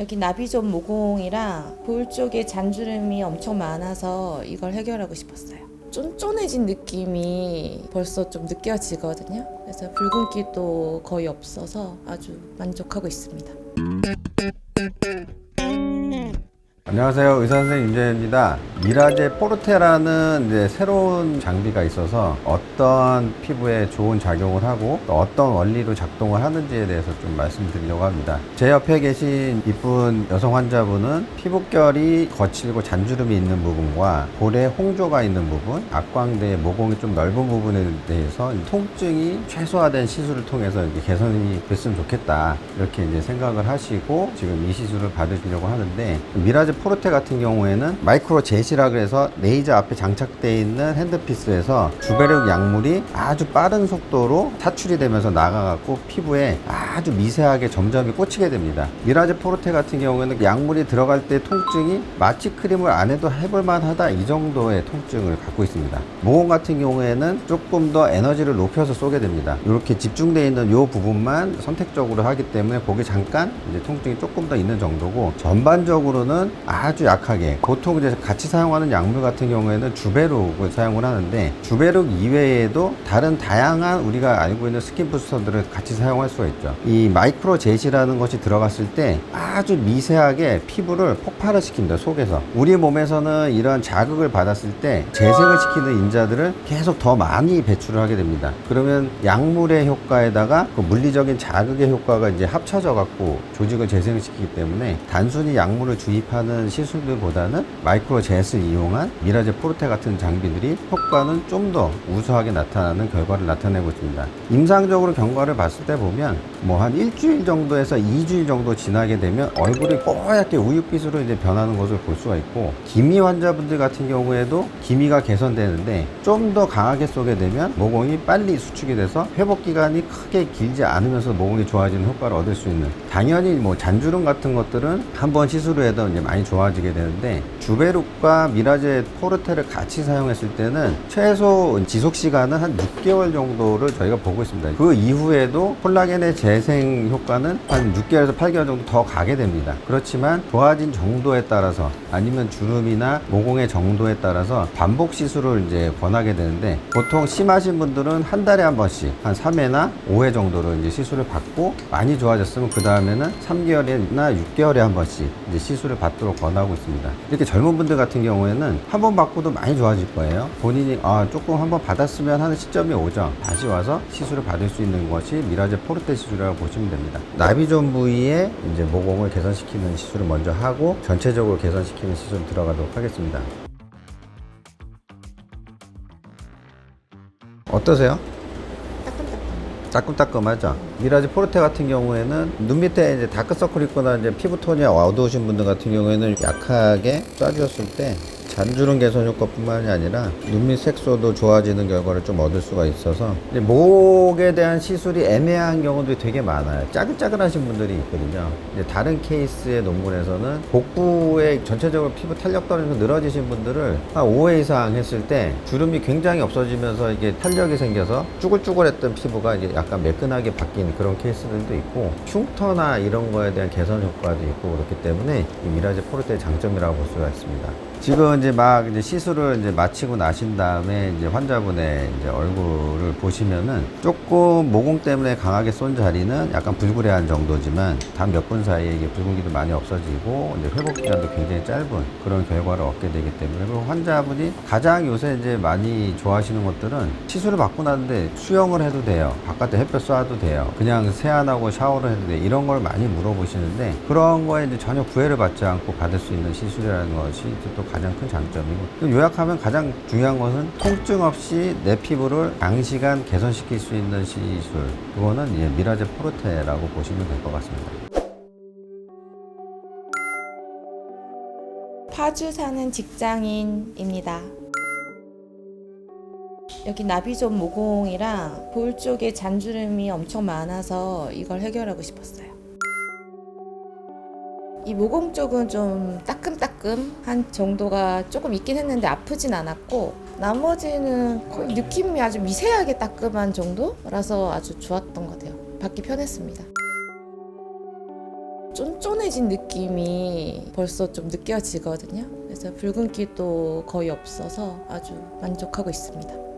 여기 나비존 모공이랑 볼 쪽에 잔주름이 엄청 많아서 이걸 해결하고 싶었어요. 쫀쫀해진 느낌이 벌써 좀 느껴지거든요. 그래서 붉은기도 거의 없어서 아주 만족하고 있습니다. 안녕하세요. 의사 선생님 임재현입니다. 미라제 포르테라는 이제 새로운 장비가 있어서 어떤 피부에 좋은 작용을 하고 또 어떤 원리로 작동을 하는지에 대해서 좀 말씀드리려고 합니다. 제 옆에 계신 이쁜 여성 환자분은 피부결이 거칠고 잔주름이 있는 부분과 볼에 홍조가 있는 부분, 악광대의 모공이 좀 넓은 부분에 대해서 통증이 최소화된 시술을 통해서 이렇게 개선이 됐으면 좋겠다. 이렇게 이제 생각을 하시고 지금 이 시술을 받으시려고 하는데 미라제 포르테 같은 경우에는 마이크로 제시라 그래서 레이저 앞에 장착되어 있는 핸드피스에서 주배력 약물이 아주 빠른 속도로 사출이 되면서 나가갖고 피부에 아주 미세하게 점점이 꽂히게 됩니다. 미라제 포르테 같은 경우에는 약물이 들어갈 때 통증이 마취 크림을 안 해도 해볼만 하다 이 정도의 통증을 갖고 있습니다. 모공 같은 경우에는 조금 더 에너지를 높여서 쏘게 됩니다. 이렇게 집중되어 있는 이 부분만 선택적으로 하기 때문에 거기 잠깐 이제 통증이 조금 더 있는 정도고 전반적으로는 아주 약하게 보통 이제 같이 사용하는 약물 같은 경우에는 주베룩을 사용을 하는데 주베룩 이외에도 다른 다양한 우리가 알고 있는 스킨 부스터들을 같이 사용할 수가 있죠. 이 마이크로 제시라는 것이 들어갔을 때 아주 미세하게 피부를 폭발을 시킵니다. 속에서 우리 몸에서는 이런 자극을 받았을 때 재생을 시키는 인자들을 계속 더 많이 배출을 하게 됩니다. 그러면 약물의 효과에다가 그 물리적인 자극의 효과가 이제 합쳐져 갖고 조직을 재생시키기 때문에 단순히 약물을 주입하는 시술들보다는 마이크로 제스를 이용한 미라제 포르테 같은 장비들이 효과는 좀 더 우수하게 나타나는 결과를 나타내고 있습니다. 임상적으로 경과를 봤을 때 보면 뭐 한 일주일 정도에서 2주일 정도 지나게 되면 얼굴이 뽀얗게 우윳빛으로 이제 변하는 것을 볼 수가 있고 기미 환자분들 같은 경우에도 기미가 개선되는데 좀 더 강하게 쏘게 되면 모공이 빨리 수축이 돼서 회복 기간이 크게 길지 않으면서 모공이 좋아지는 효과를 얻을 수 있는 당연히 뭐 잔주름 같은 것들은 한 번 시술을 해도 이제 많이 좋아지게 되는데 주베룩과 미라제 포르테를 같이 사용했을 때는 최소 지속 시간은 한 6개월 정도를 저희가 보고 있습니다. 그 이후에도 콜라겐의 재생 효과는 한 6개월에서 8개월 정도 더 가게 됩니다. 그렇지만 좋아진 정도에 따라서 아니면 주름이나 모공의 정도에 따라서 반복 시술을 이제 권하게 되는데 보통 심하신 분들은 한 달에 한 번씩 한 3회나 5회 정도로 이제 시술을 받고 많이 좋아졌으면 그 다음에는 3개월이나 6개월에 한 번씩 이제 시술을 받도록 권하고 있습니다. 이렇게 젊은 분들 같은 경우에는 한 번 받고도 많이 좋아질 거예요. 본인이 아 조금 한 번 받았으면 하는 시점이 오죠. 다시 와서 시술을 받을 수 있는 것이 미라제 포르테 시술이라고 보시면 됩니다. 나비존 부위에 이제 모공을 개선시키는 시술을 먼저 하고 전체적으로 개선시키는 시술 들어가도록 하겠습니다. 어떠세요? 따끔따끔하죠. 미라지 포르테 같은 경우에는 눈 밑에 이제 다크서클 있거나 이제 피부 톤이 어두우신 분들 같은 경우에는 약하게 쏴주었을 때 잔주름 개선 효과뿐만이 아니라 눈밑 색소도 좋아지는 결과를 좀 얻을 수가 있어서 목에 대한 시술이 애매한 경우들이 되게 많아요. 짜글짜글하신 분들이 있거든요. 다른 케이스의 논문에서는 복부에 전체적으로 피부 탄력 떨어져서 늘어지신 분들을 한 5회 이상 했을 때 주름이 굉장히 없어지면서 이게 탄력이 생겨서 쭈글쭈글했던 피부가 이제 약간 매끈하게 바뀐 그런 케이스들도 있고 흉터나 이런 거에 대한 개선 효과도 있고 그렇기 때문에 이 미라제 포르테의 장점이라고 볼 수가 있습니다. 지금 이제 막 이제 시술을 이제 마치고 나신 다음에 이제 환자분의 이제 얼굴을 보시면은 조금 모공 때문에 강하게 쏜 자리는 약간 불그레한 정도지만 단 몇 분 사이에 이게 붉은기도 많이 없어지고 이제 회복 기간도 굉장히 짧은 그런 결과를 얻게 되기 때문에 그리고 환자분이 가장 요새 이제 많이 좋아하시는 것들은 시술을 받고 나는데 수영을 해도 돼요. 바깥에 햇볕 쏴도 돼요. 그냥 세안하고 샤워를 해도 돼. 이런 걸 많이 물어보시는데 그런 거에 이제 전혀 구애를 받지 않고 받을 수 있는 시술이라는 것이 또 가장 큰 장점이고 요약하면 가장 중요한 것은 통증 없이 내 피부를 장시간 개선시킬 수 있는 시술 그거는 이제 미라제 포르테라고 보시면 될 것 같습니다. 파주 사는 직장인입니다. 여기 나비존 모공이랑 볼 쪽에 잔주름이 엄청 많아서 이걸 해결하고 싶었어요. 이 모공 쪽은 좀 따끔따끔한 정도가 조금 있긴 했는데 아프진 않았고 나머지는 거의 느낌이 아주 미세하게 따끔한 정도라서 아주 좋았던 것 같아요. 받기 편했습니다. 쫀쫀해진 느낌이 벌써 좀 느껴지거든요. 그래서 붉은기도 거의 없어서 아주 만족하고 있습니다.